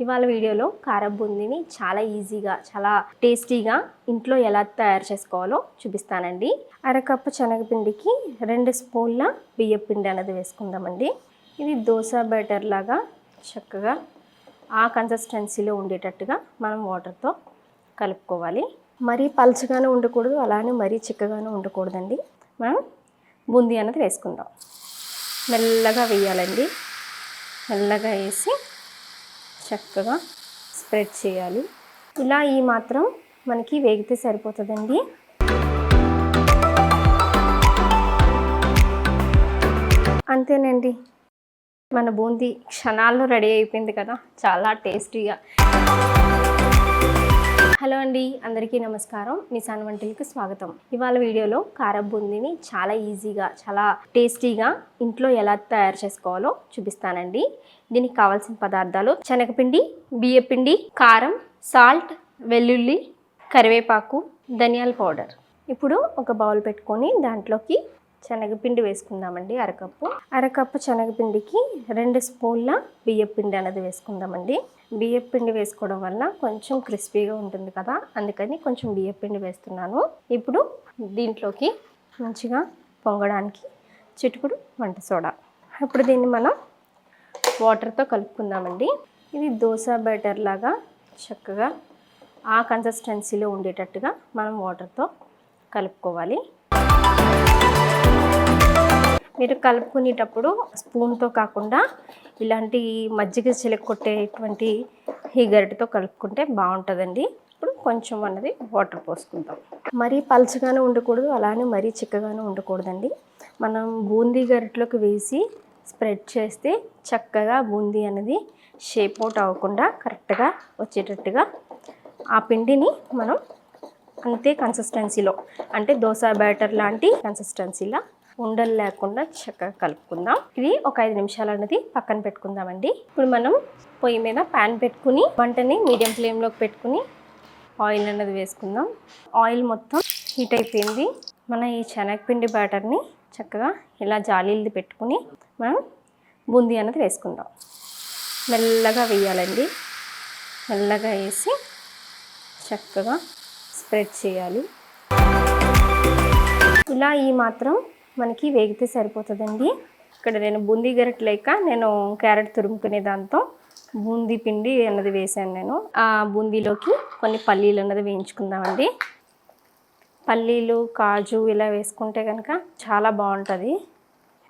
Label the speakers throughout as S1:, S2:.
S1: ఇవాళ వీడియోలో కారం బూందీని చాలా ఈజీగా చాలా టేస్టీగా ఇంట్లో ఎలా తయారు చేసుకోవాలో చూపిస్తానండి. అరకప్పు శనగపిండికి రెండు స్పూన్ల బియ్యం పిండి అనేది వేసుకుందామండి. ఇది దోశ బ్యాటర్ లాగా చక్కగా ఆ కన్సిస్టెన్సీలో ఉండేటట్టుగా మనం వాటర్తో కలుపుకోవాలి. మరీ పలుచగానే ఉండకూడదు అలానే మరీ చిక్కగానే ఉండకూడదండి. మనం బూందీ అనేది వేసుకుందాం. మెల్లగా వేయాలండి. మెల్లగా వేసి చక్కగా స్ప్రెడ్ చేయాలి. ఇలా ఈ మాత్రం మనకి వేగితే సరిపోతుందండి. అంతేనండి. మన బూందీ క్షణాల్లో రెడీ అయిపోయింది కదా. చాలా టేస్టీగా. హలో అండి అందరికీ నమస్కారం. నిసాన్ వంటలకి స్వాగతం. ఇవాళ వీడియోలో కారం బూందీని చాలా ఈజీగా చాలా టేస్టీగా ఇంట్లో ఎలా తయారు చేసుకోవాలో చూపిస్తానండి. దీనికి కావాల్సిన పదార్థాలు శనగపిండి బియ్యపిండి కారం సాల్ట్ వెల్లుల్లి కరివేపాకు ధనియాల పౌడర్. ఇప్పుడు ఒక బౌల్ పెట్టుకొని దాంట్లోకి శనగపిండి వేసుకుందామండి అరకప్పు. అరకప్పు శనగపిండికి రెండు స్పూన్ల బియ్యపిండి అనేది వేసుకుందామండి. బియ్యపిండి వేసుకోవడం వల్ల కొంచెం క్రిస్పీగా ఉంటుంది కదా అందుకని కొంచెం బియ్యపిండి వేస్తున్నాను. ఇప్పుడు దీంట్లోకి మంచిగా పొంగడానికి చిటుకుడు వంట సోడా. ఇప్పుడు దీన్ని మనం వాటర్తో కలుపుకుందామండి. ఇది దోశ బ్యాటర్ లాగా చక్కగా ఆ కన్సిస్టెన్సీలో ఉండేటట్టుగా మనం వాటర్తో కలుపుకోవాలి. మీరు కలుపుకునేటప్పుడు స్పూన్తో కాకుండా ఇలాంటి మజ్జిగ చిలకొట్టేటువంటి ఈ గరిటతో కలుపుకుంటే బాగుంటుందండి. ఇప్పుడు కొంచెం అన్నది వాటర్ పోసుకుందాం. మరీ పలచగానే ఉండకూడదు అలానే మరీ చిక్కగానే ఉండకూడదండి. మనం బూందీ గరిటెలోకి వేసి స్ప్రెడ్ చేస్తే చక్కగా బూందీ అనేది షేప్ అవుట్ అవ్వకుండా కరెక్ట్గా వచ్చేటట్టుగా ఆ పిండిని మనం అంతే కన్సిస్టెన్సీలో అంటే దోశ బ్యాటర్ లాంటి కన్సిస్టెన్సీలో ఉండలు లేకుండా చక్కగా కలుపుకుందాం. ఇది ఒక ఐదు నిమిషాలు అనేది పక్కన పెట్టుకుందామండి. ఇప్పుడు మనం పొయ్యి మీద ప్యాన్ పెట్టుకుని వంటని మీడియం ఫ్లేమ్లోకి పెట్టుకుని ఆయిల్ అన్నది వేసుకుందాం. ఆయిల్ మొత్తం హీట్ అయిపోయింది. మన ఈ శనగపిండి బ్యాటర్ని చక్కగా ఇలా జాలీలది పెట్టుకుని మనం బూందీ అన్నది వేసుకుందాం. మెల్లగా వేయాలండి. మెల్లగా వేసి చక్కగా స్ప్రెడ్ చేయాలి. ఇలా ఈ మాత్రం మనకి వేగితే సరిపోతుందండి. ఇక్కడ నేను బూందీ గరిట లేక నేను క్యారెట్ తురుముకునే దాంతో బూందీ పిండి అన్నది వేసాను నేను. ఆ బూందీలోకి కొన్ని పల్లీలు అన్నది వేయించుకుందామండి. పల్లీలు కాజు ఇలా వేసుకుంటే కనుక చాలా బాగుంటుంది.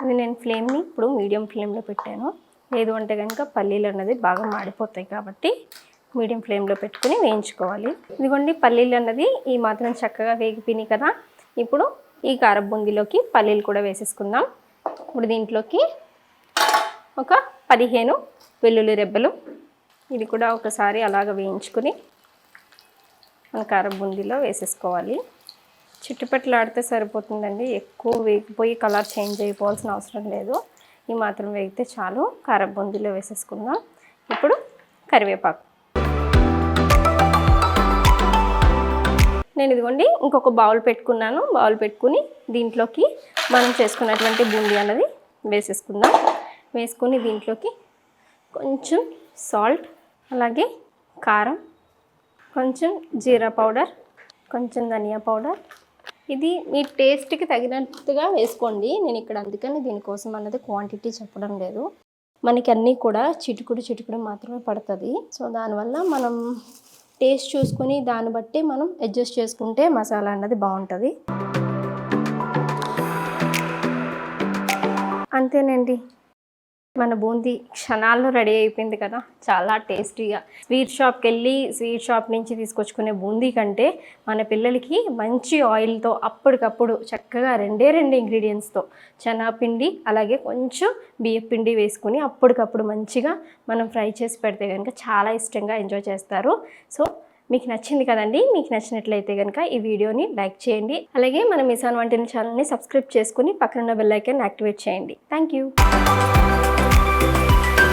S1: ఇది నేను ఫ్లేమ్ని ఇప్పుడు మీడియం ఫ్లేమ్లో పెట్టాను. లేదు అంటే కనుక పల్లీలు అన్నది బాగా మాడిపోతాయి కాబట్టి మీడియం ఫ్లేమ్లో పెట్టుకుని వేయించుకోవాలి. ఇదిగోండి పల్లీలు అన్నది ఈ మాత్రం చక్కగా వేగిపోయినాయి కదా. ఇప్పుడు ఈ కారం పల్లీలు కూడా వేసేసుకుందాం. ఇప్పుడు దీంట్లోకి ఒక పదిహేను వెల్లుల్లి రెబ్బలు ఇది కూడా ఒకసారి అలాగ వేయించుకుని మన కారం బూందీలో వేసేసుకోవాలి. చుట్టుపక్కలాడితే సరిపోతుందండి. ఎక్కువ వేగిపోయి కలర్ చేంజ్ అయిపోవాల్సిన అవసరం లేదు. ఈ మాత్రం వేగితే చాలు. కారం బూందీలో వేసేసుకుందాం. ఇప్పుడు కరివేపాకు. నేను ఇదిగోండి ఇంకొక బౌల్ పెట్టుకున్నాను. బౌల్ పెట్టుకుని దీంట్లోకి మనం చేసుకున్నటువంటి బూందీ అన్నది వేసేసుకుందాం. వేసుకుని దీంట్లోకి కొంచెం సాల్ట్ అలాగే కారం కొంచెం జీరా పౌడర్ కొంచెం ధనియా పౌడర్. ఇది మీ టేస్ట్కి తగినట్టుగా వేసుకోండి. నేను ఇక్కడ అందుకని దీనికోసం అన్నది క్వాంటిటీ చెప్పడం లేదు. మనకి అన్నీ కూడా చిటుకుడు చిటుకుడు మాత్రమే పడుతుంది. సో దానివల్ల మనం టేస్ట్ చూసుకొని దాన్ని బట్టి మనం అడ్జస్ట్ చేసుకుంటే మసాలా అన్నది బాగుంటుంది. అంతేనండి. మన బూందీ క్షణాల్లో రెడీ అయిపోయింది కదా. చాలా టేస్టీగా. స్వీట్ షాప్కి వెళ్ళి స్వీట్ షాప్ నుంచి తీసుకొచ్చుకునే బూందీ కంటే మన పిల్లలకి మంచి ఆయిల్తో అప్పటికప్పుడు చక్కగా రెండే రెండు ఇంగ్రీడియంట్స్తో చనాపిండి అలాగే కొంచెం బియ్యపిండి వేసుకుని అప్పటికప్పుడు మంచిగా మనం ఫ్రై చేసి పెడితే కనుక చాలా ఇష్టంగా ఎంజాయ్ చేస్తారు. సో మీకు నచ్చింది కదండి మీకు నచ్చినట్లయితే కనుక ఈ వీడియోని లైక్ చేయండి. అలాగే మన మిసాన్ వంటిన ఛానల్ని సబ్స్క్రైబ్ చేసుకుని పక్కన బెల్ ఐకాన్ యాక్టివేట్ చేయండి. Thank you